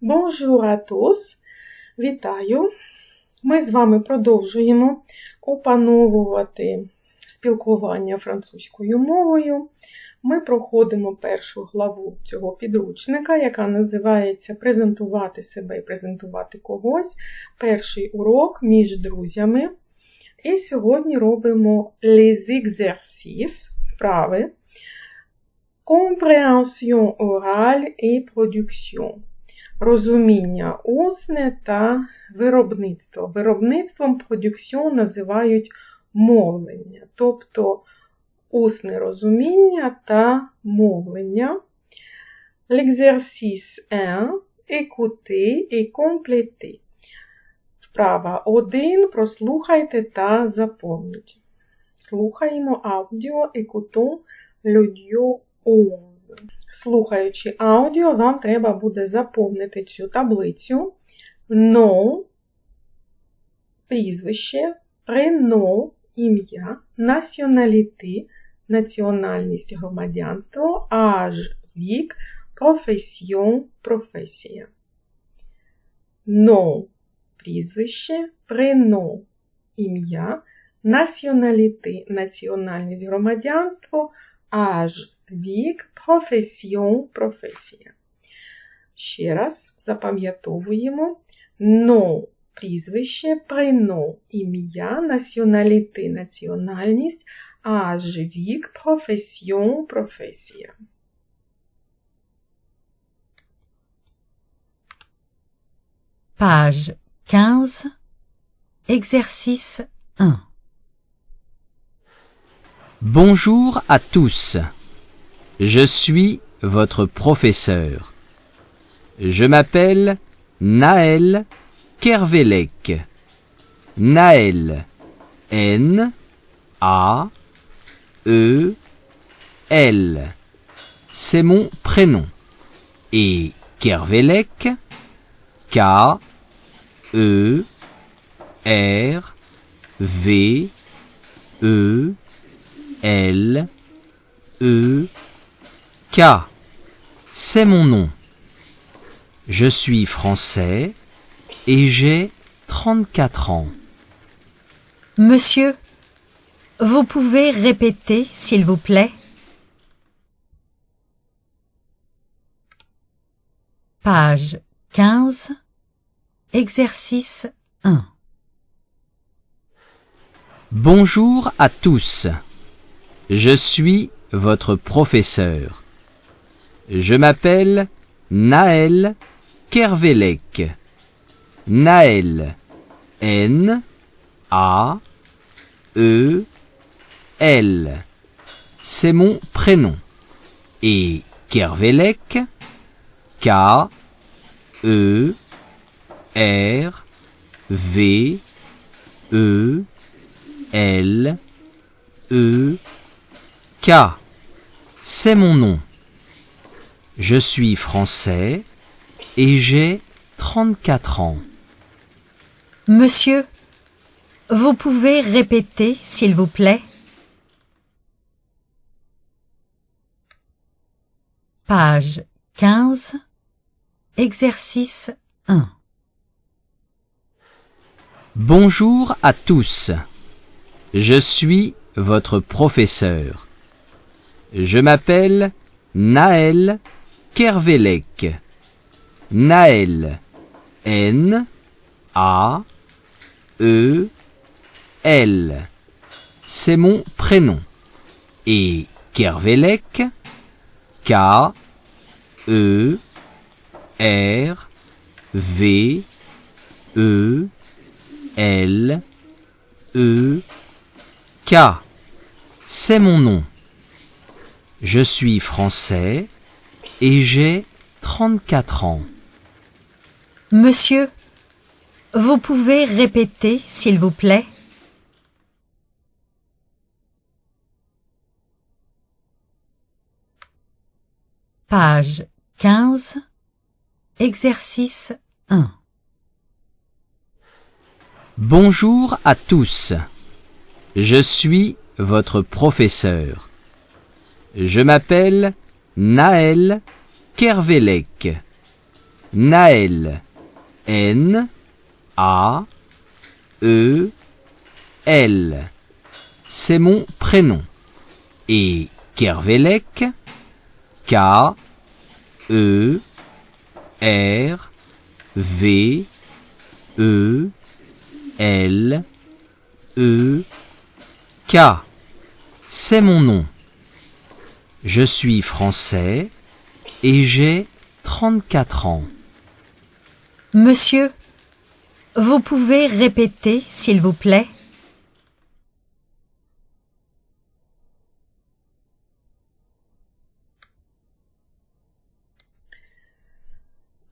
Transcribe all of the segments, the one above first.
Bonjour à tous! Вітаю! Ми з вами продовжуємо опановувати спілкування французькою мовою. Ми проходимо першу главу цього підручника, яка називається Презентувати себе і презентувати когось. Перший урок між друзями. І сьогодні робимо les exercices, вправи, compréhension orale et production. Розуміння усне та виробництво. Виробництвом продюксіон називають мовлення, тобто усне розуміння та мовлення. L'exercice 1. Écoutez et complétez. Вправа 1. Прослухайте та запомніть. Слухаємо аудіо Écoutons l'audio 11. Слухаючи аудіо, вам треба буде заповнити цю таблицю. Но, прізвище, прено, ім'я, націоналіти, національність громадянство, аж, вік, професіон, професія. Но, прізвище, прено, ім'я, націоналіти, національність громадянство, аж, вік, професіон, професія. Ще раз запам'ятовуємо но прізвище, прено, ім'я, націоналіти, національність, аж вік, професіон, професія. Page 15, exercice 1. Bonjour à tous. Je suis votre professeur. Je m'appelle Naël Kervelek. Naël. N. A. E. L. C'est mon prénom. Et Kervelek. K. E. R. V. E. L. E. K. C'est mon nom. Je suis français et j'ai 34 ans. Monsieur, vous pouvez répéter, s'il vous plaît? Page 15, exercice 1. Bonjour à tous. Je suis votre professeur. Je m'appelle Naël Kervelek. Naël. N. A. E. L. C'est mon prénom. Et Kervelek. K. E. R. V. E. L. E. K. C'est mon nom. Je suis français et j'ai 34 ans. Monsieur, vous pouvez répéter, s'il vous plaît? Page 15, exercice 1. Bonjour à tous. Je suis votre professeur. Je m'appelle Naël Kervelek. Naël. N. A. E. L. C'est mon prénom. Et Kervelek. K. E. R. V. E. L. E. K. C'est mon nom. Je suis français et j'ai 34 ans. Monsieur, vous pouvez répéter, s'il vous plaît? Page 15, exercice 1. Bonjour à tous. Je suis votre professeur. Je m'appelle Naël Kervelek. Naël. N A E L. C'est mon prénom. Et Kervelek K E R V E L E K. C'est mon nom. Je suis français et j'ai 34 ans. Monsieur, vous pouvez répéter, s'il vous plaît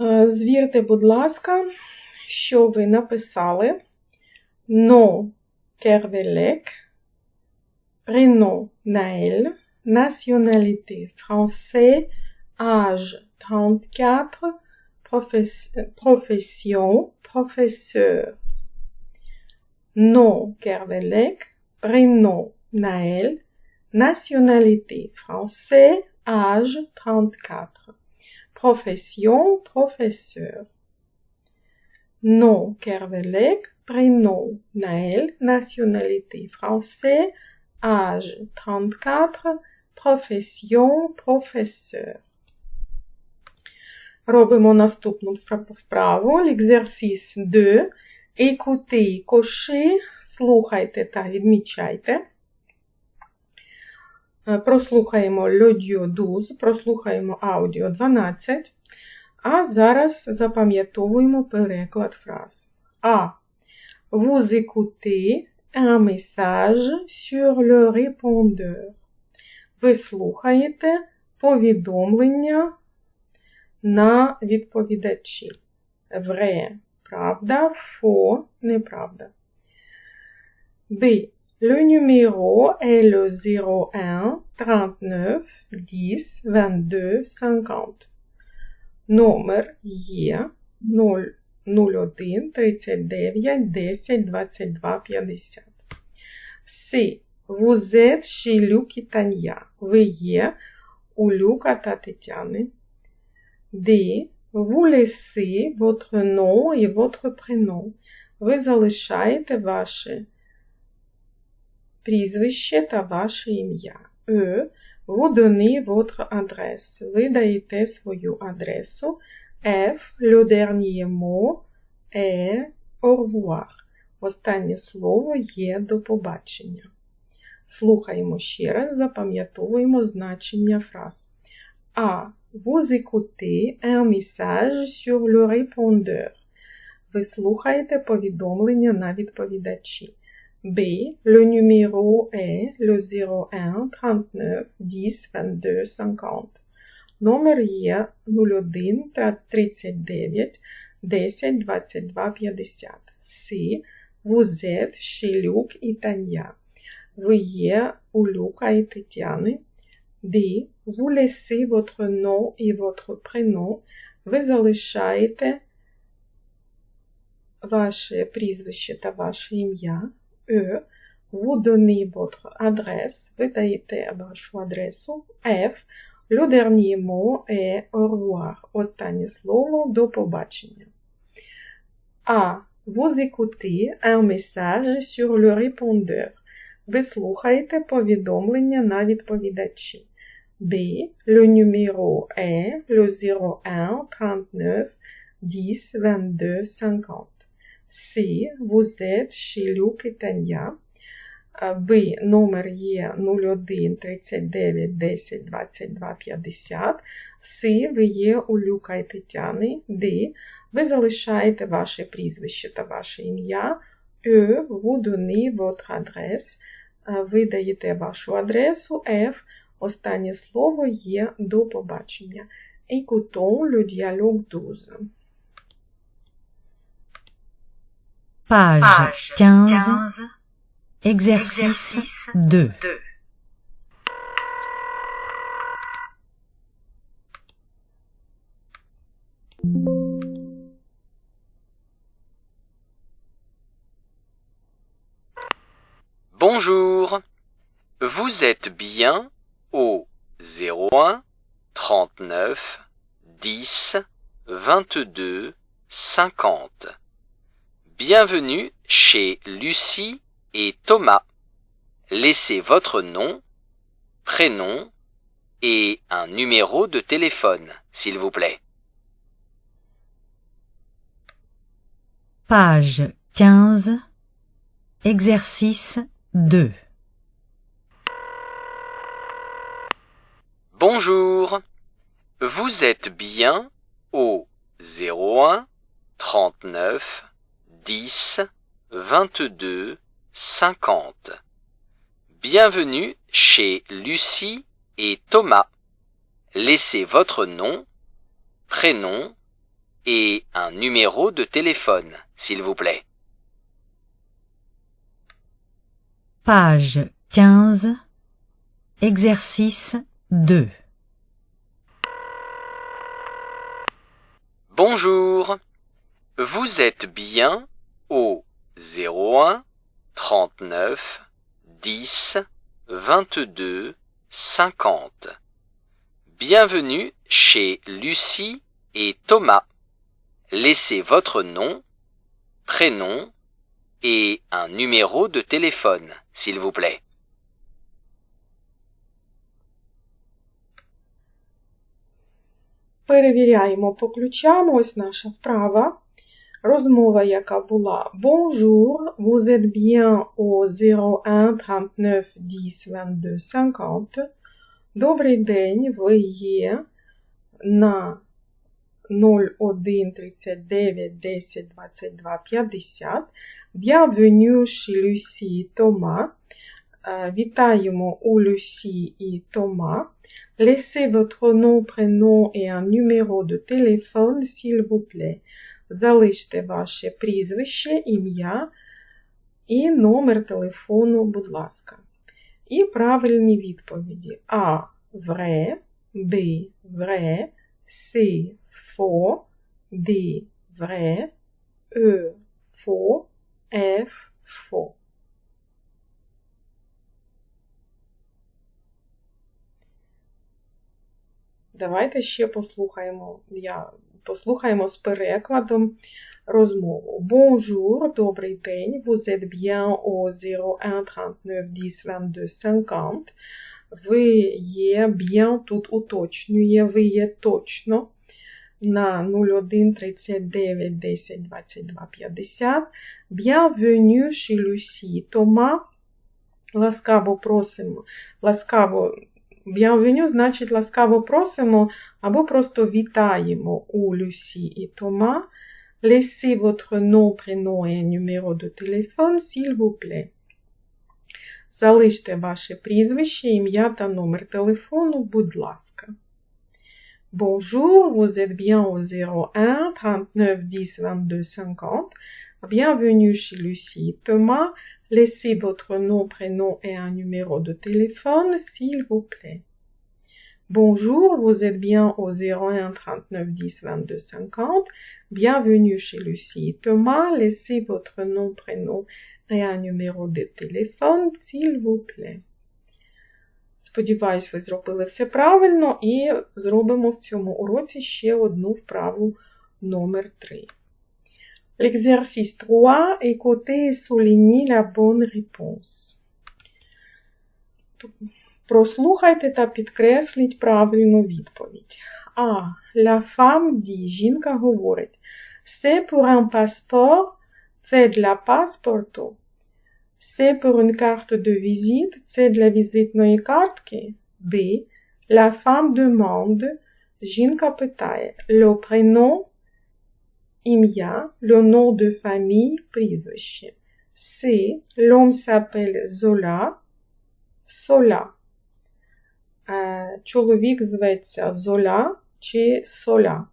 Е, Звірте, будь ласка, що ви написали. Но Кервелек, prénom Naël, nationalité français, âge 34, profes- profession professeur. Nom Kervelek, prénom Naël, nationalité français, âge 34. Profession professeur. Nom Kervelek, prénom Naël, nationalité français, âge 34, profession professeur. Робимо наступну вправу. L'exercice 2. Écoutez, коши, слухайте та відмічайте. Е, Прослухаємо l'audio 12, прослухаємо аудіо 12. А зараз запам'ятовуємо переклад фраз. А. Vous écoutez un message sur le répondeur. Ви слухаєте повідомлення на відповідачі. Vrai – правда, faux – неправда. Б. Le numéro est le 01 39 10 22 50. Номер є 0 01 39 10 22 50. С. Chez Luc і Таня. Ви є у Люка та Тетяни. D. Vous laissez votre nom et votre prénom. Ви залишаєте ваше прізвище та ваше ім'я. E. Vous donnez votre. Ви даєте свою адресу. F. Le dernier mot est. Останнє слово є до побачення. Слухаємо ще раз, запам'ятовуємо значення фраз. А. Vous écoutez un message sur le répondeur. Ви слухаєте повідомлення на відповідачі. B. Le numéro est le 01 39 10 22 50. Номер є 01 39 10 22 50. С. Vous êtes chez Luc і Таня. Ви є у Люка і Тетяни. D. Vous laissez votre nom et votre prénom. Ви залишаєте ваше прізвище та ваше ім'я. E. Vous donnez votre adresse. Ви даєте вашу адресу. F. Le dernier mot est au revoir. Останнє слово до побачення. A. Vous écoutez un message sur le répondeur. Ви слухаєте повідомлення на відповідачі. B. Le numéro est le 01 39 10 22 50. C. Vous êtes chez Luc і Таня. Б. Номер є 01 39 10 22 50. С. Ви є у Люка і Тетяни. Д. Ви залишаєте ваше прізвище та ваше ім'я. Е. Vous donnez votre adresse. Ви даєте вашу адресу. F. Останнє слово є до побачення. Écoutons le dialogue 12. Page 15, exercice 2. Bonjour. Vous êtes bien au 01 39 10 22 50. Bienvenue chez Lucie et Thomas. Laissez votre nom, prénom et un numéro de téléphone, s'il vous plaît. Page 15. Exercice 2. Bonjour. Vous êtes bien au 01 39 10 22 50. Bienvenue chez Lucie et Thomas. Laissez votre nom, prénom et un numéro de téléphone, s'il vous plaît. Page 15. Exercice 2. Bonjour. Vous êtes bien au 01 39 10 22 50. Bienvenue chez Lucie et Thomas. Laissez votre nom, prénom et un numéro de téléphone, s'il vous plaît. Перевіряємо по ключам. Ось наша вправа. Розмова, яка була Bonjour, vous êtes bien au 01 39 10 22 50. Добрий день, ви є на 01 39 10 22 50. Bienvenue chez et Thomas. Е, Вітаємо у Люсі і Тома. Laissez votre nom, prénom et un numéro de téléphone, s'il vous plaît. Залиште ваше прізвище, ім'я і номер телефону, будь ласка. І правильні відповіді. А. Vrai. Б. Vrai. С. Faux. Д. Vrai. Е. Faux. F. Faux. Давайте ще послухаємо. Я послухаємо з перекладом розмову. Bonjour, добрий день. Vous êtes bien au 01 39 10 22 50. Ви є bien тут уточнює, ви є точно на 01 39 10 22 50. Bienvenue chez Lucie. Тома. Ласкаво просимо. Ласкаво Bienvenue значить ласкаво просимо або просто вітаємо у Люсі і Тома. Laissez votre nom, prénom et numéro de téléphone, s'il vous plaît. Залиште ваше прізвище, ім'я та номер телефону, будь ласка. Bonjour, vous êtes bien au 01 39 10 22 50. Bienvenue chez Lucie et Thomas. Laissez votre nom, prénom et un numéro de téléphone, s'il vous plaît. Bonjour, vous êtes bien au 01 39 10 22 50. Bienvenue chez Lucie et Thomas. Laissez votre nom, prénom numéro de téléphone, s'il vous plaît. Сподіваюсь, ви зробили все правильно і зробимо в цьому уроці ще одну вправу номер 3. L'exercice 3, écoutez et soulignez la bonne réponse. Прослухайте та підкресліть правильну відповідь. А. La femme dit, жінка говорить. C'est pour un passeport, це для паспорту. C'est pour une carte de visite, це для візитної картки. Б. La femme demande, жінка питає. Le prénom, ім'я, le nom de famille, прізвище. C. L'homme s'appelle Zola, Sola. Е, Чоловік зветься Золя чи Соля.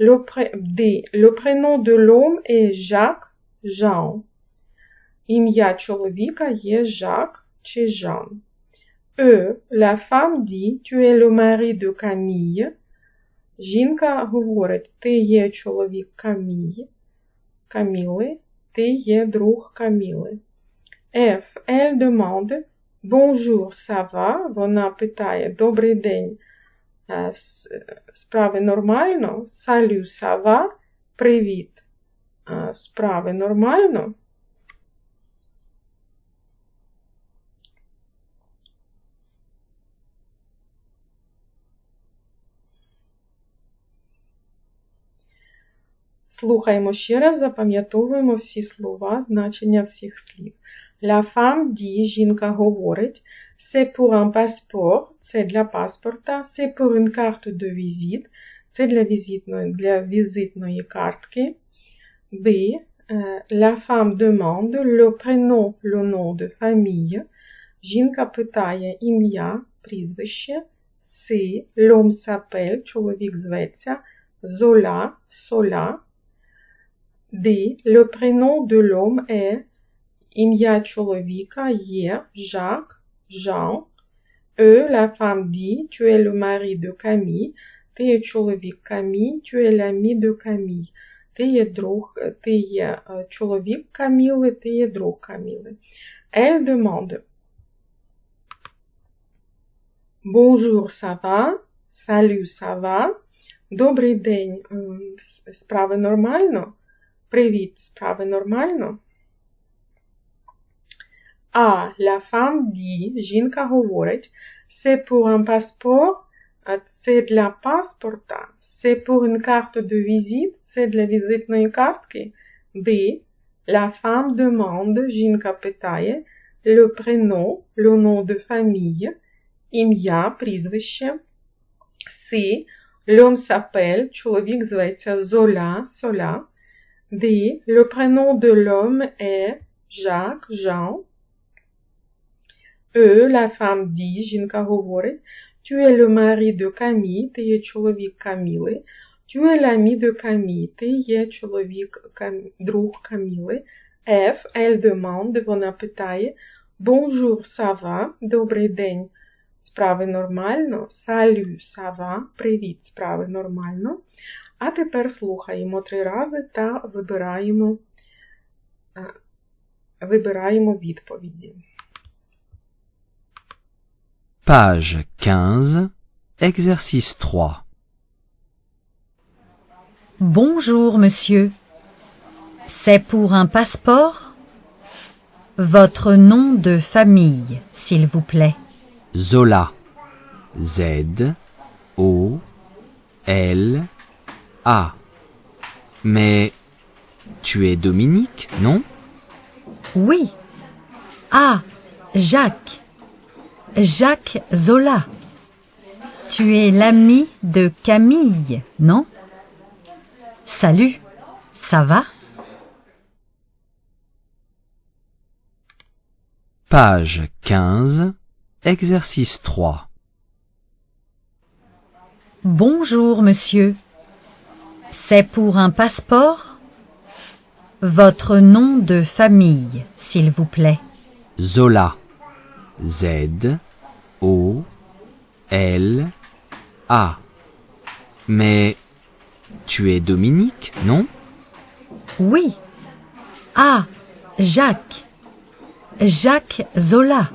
Le pré... D. Le prénom de l'homme est Jacques, Jean. Ім'я чоловіка є Жак чи Жан. E. La femme dit, tu es le mari de Camille. Жінка говорить, ти є чоловік Камії, Каміли, ти є друг Каміли. F. Elle demande, bonjour, ça va? Вона питає, добрий день, Е, Справи нормально. Salut, ça va? Привіт. Е, Справи нормально. Слухаємо ще раз, запам'ятовуємо всі слова, значення всіх слів. La femme dit, жінка говорить, c'est pour un passeport, це для паспорта, c'est pour une carte de visite, це для візитної, для візитної картки. B. е, La femme demande le prénom, le nom de famille. Жінка питає ім'я, прізвище. C. L'homme s'appelle, чоловік зветься. Zola, Sola. D. Le prénom de l'homme est ім'я чоловіка є Жак, Jean. E. La femme dit tu es le mari de Camille. Ти є чоловік Камі, tu es l'ami de Camille. Ти є друг, ти є е, чоловік Каміли, ти є друг Каміли. Elle demande Bonjour, ça va? Salut, ça va? Добрий день. Справи нормально? Привіт, справи нормально? А, la femme dit, жінка говорить, c'est pour un passeport, це для паспорта, c'est pour une carte de visite, це для візитної картки. B, la femme demande, жінка питає, le prénom, le nom de famille, ім'я, прізвище. C, l'homme s'appelle, чоловік зветься Zola, Sola. D, le prénom de l'homme est Jacques, Jean. E, la femme dit, жінка говорить, tu es le mari de Camille, ти є чоловік Каміли. Tu es l'ami de Camille, ти є чоловік, друг Каміли. F, elle demande, вона питає, bonjour, ça va, добрий день, справи нормально, salut, ça va, привіт, справи нормально. А тепер слухаємо три рази та вибираємо, е, вибираємо відповіді. Page 15, exercice 3. Bonjour, monsieur. C'est pour un passeport Votre nom de famille, s'il vous plaît. Zola. Z. O. L. a. Mais tu es Dominique, non? Oui. Ah, Jacques. Jacques Zola. Tu es l'ami de Camille, non? Salut, ça va? Page 15, exercice 3. Bonjour, monsieur. C'est pour un passeport? Votre nom de famille, s'il vous plaît. Zola. Z. O. L. A. Mais tu es Dominique, non? Oui. Ah, Jacques. Jacques Zola.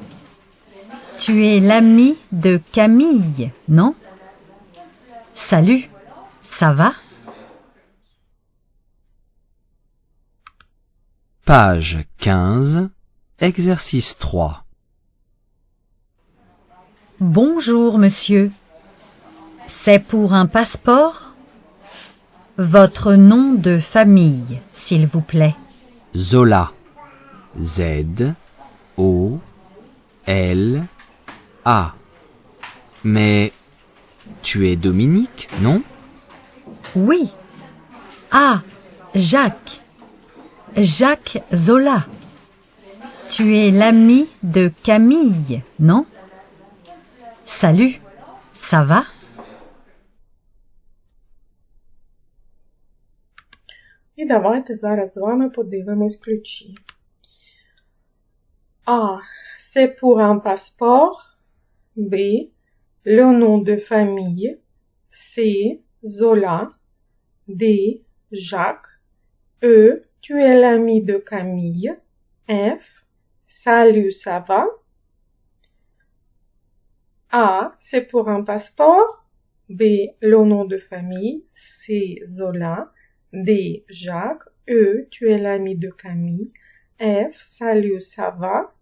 Tu es l'ami de Camille, non? Salut, ça va? Page 15, exercice 3. Bonjour, monsieur. C'est pour un passeport? Votre nom de famille, s'il vous plaît. Zola. Z. O. L. A. Mais tu es Dominique, non? Oui. Ah, Jacques. Jacques Zola. Tu es l'ami de Camille, non Salut, ça va І давайте зараз з вами подивимось ключі. A. C'est pour un passeport. B. Le nom de famille. C. Zola. D. Jacques. E. Tu es l'ami de Camille. F. Salut, ça va? A. C'est pour un passeport. B. Le nom de famille. C. Zola. D. Jacques. E. Tu es l'ami de Camille. F. Salut, ça va?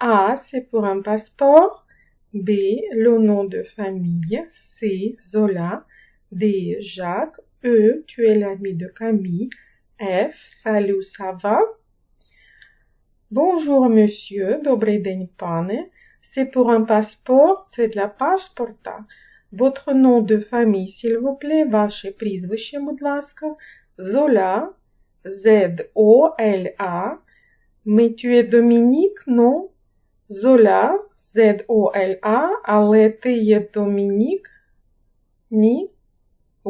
A. C'est pour un passeport. B. Le nom de famille. C. Zola. D. Jacques. E. Tu es l'ami de Camille. F. Salut, ça va. Bonjour monsieur, добрий день пане. C'est pour un passeport, c'est de la паспорта. Votre nom de famille, s'il vous plaît, ваше прізвище, будь ласка. Zola, Z-O-L-A. Mais tu es Dominique, non? Zola, Z-O-L-A, але ти є Dominique? Ні?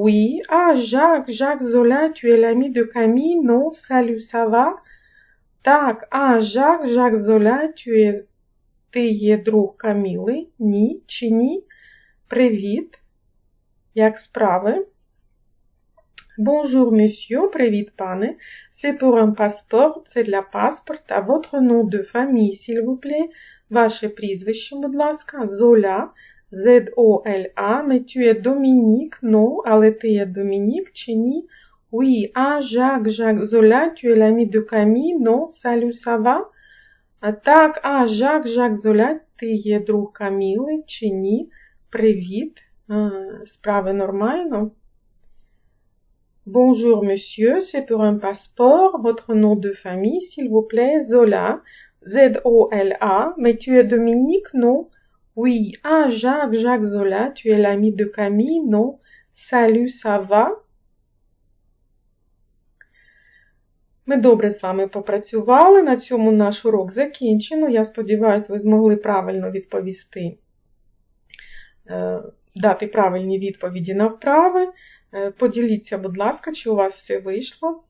Oui. Ah, Jacques, Jacques Zola, tu es l'ami de Camille, non? Salut, ça va? Так, а, Жак, Жак Золя, es, ти є друг Каміли? Ні, чи ні? Привіт. Як справи? Bonjour, monsieur. Привіт, пане. C'est pour un passeport, це для паспорта. Votre nom de famille, s'il vous plaît. Ваше прізвище, будь ласка. Золя. Z-O-L-A. Mais tu es Dominique, non, але ти є Домінік, чи ні? Oui, ah Jacques, Jacques Zola, tu es l'ami de Camille, non? Salut, ça va? А так, а Жак, Жак Золя, ти є друг Каміли чи ні? Привіт. А, справи нормально? Bonjour monsieur, c'est pour un passeport. Votre nom de famille, s'il vous plaît, Zola. Z-O-L-A. Mais tu es Dominique, non? Oui. Ah, Jacques, Jacques Zola, tu es l'ami de Camille, non? Salut, ça va? Ми добре з вами попрацювали. На цьому наш урок закінчено. Я сподіваюся, ви змогли правильно відповісти, дати правильні відповіді на вправи. Поділіться, будь ласка, чи у вас все вийшло.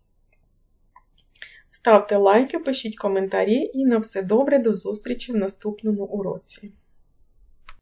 Ставте лайки, пишіть коментарі і на все добре, до зустрічі в наступному уроці.